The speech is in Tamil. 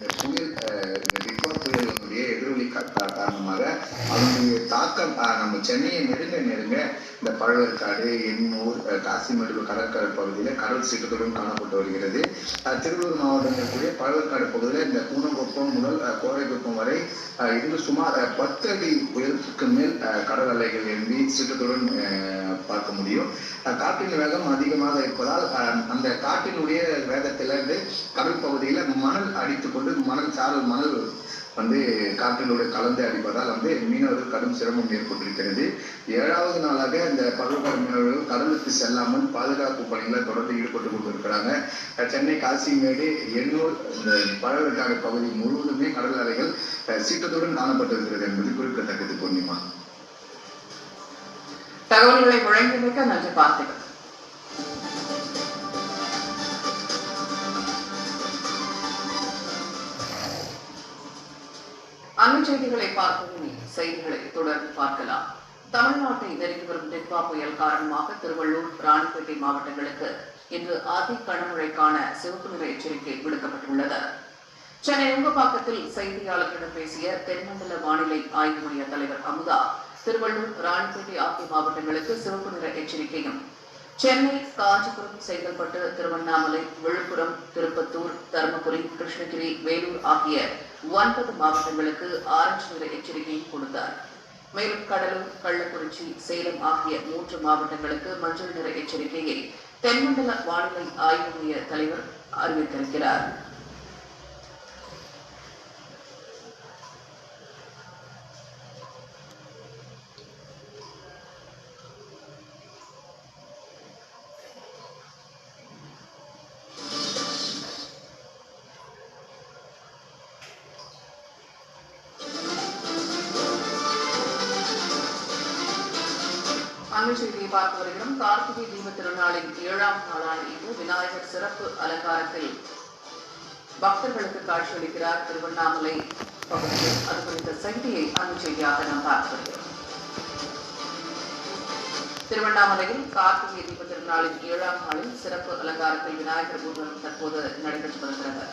இந்த புயல் அஹ், இந்த டிட்வா எதிரொலி கா- தாக்கம் நம்ம சென்னையை நெருங்க நெருங்க இந்த பழவேற்காடு எண்ணூர் காசிமடுவு கடற்கரை பகுதியில் கடல் சீற்றத்துடன் காணப்பட்டு வருகிறது. அஹ், திருவள்ளூர் மாவட்டத்திற்குரிய பழவேற்காடு பகுதியில் இந்த கூனங்குப்பம் முதல் கோரைக்குப்பம் வரை இருந்து சுமார் பத்து அடி உயரத்துக்கு மேல் கடல் அலைகள் எழுந்தி சீற்றத்துடன் அஹ், பார்க்க முடியும். காற்றின் வேகம் அதிகமாக இருப்பதால் அஹ், அந்த காற்றினுடைய வேகத்திலிருந்து கடல் பகுதியில் மணல் அடித்துக்கொண்டு மணல் சாரல் மணல் வந்து காற்றிலோடு கலந்து அடிப்பதால் வந்து மீனவர்கள் கடும் சிரமம் ஏற்பட்டிருக்கிறது ஏழாவது நாளாக இந்த பருவகால மீனவர்கள் கடலுக்கு செல்லாமல் பாதுகாப்பு பணிகளை தொடர்ந்து ஈடுபட்டு கொண்டிருக்கிறாங்க. சென்னை காசிமேடு எண்ணூர் இந்த பழவேற்காடு பகுதி முழுவதுமே கடல் அலைகள் அஹ் சீற்றத்துடன் காணப்பட்டிருக்கிறது என்பது குறிப்பிடத்தக்கது. பூர்ணிமா தகவல்களை வழங்கியதற்கு நன்றி பார்த்துக்கிறேன் அண்மை செய்திகளை பார்க்கும் செய்திகளை தொடர்ந்து பார்க்கலாம். தமிழ்நாட்டை நெருங்கி வரும் டிட்வா புயல் காரணமாக திருவள்ளூர் ராணிப்பேட்டை மாவட்டங்களுக்கு இன்று அதி கனமழைக்கான சிவப்பு நிற எச்சரிக்கை விடுக்கப்பட்டுள்ளது. சென்னை நுங்கப்பாக்கத்தில் செய்தியாளர்களிடம் பேசிய தென்மண்டல வானிலை ஆய்வு மைய தலைவர் அமுதா திருவள்ளூர் ராணிப்பேட்டை ஆகிய மாவட்டங்களுக்கு சிவப்பு நிற எச்சரிக்கையும் சென்னை காஞ்சிபுரம் செங்கல்பட்டு திருவண்ணாமலை விழுப்புரம் திருப்பத்தூர் தருமபுரி கிருஷ்ணகிரி வேலூர் ஆகிய ஒன்பது மாவட்டங்களுக்கு ஆரஞ்சு நிற எச்சரிக்கையும் கொடுத்தார். மேலும் கடலூர் கள்ளக்குறிச்சி சேலம் ஆகிய மூன்று மாவட்டங்களுக்கு மஞ்சள் நிற எச்சரிக்கையை தென்மண்டல வானிலை ஆய்வு மைய தலைவர் அறிவித்திருக்கிறார். அண்மை செய்தியை பார்த்து வருகிறோம். கார்த்திகை தீப திருநாளின் ஏழாம் நாளான இன்று விநாயகர் சிறப்பு அலங்காரத்தில் பக்தர்களுக்கு காட்சியளிக்கிறார் திருவண்ணாமலை பகுதியில். அது குறித்த செய்தியை அண்மை செய்தியாக நாம் பார்த்து வருகிறோம். திருவண்ணாமலையில் கார்த்திகை தீப திருநாளின் ஏழாம் நாளில் சிறப்பு அலங்காரத்தில் விநாயகர் ஊர்வலம் தற்போது நடைபெற்று வருகிறது.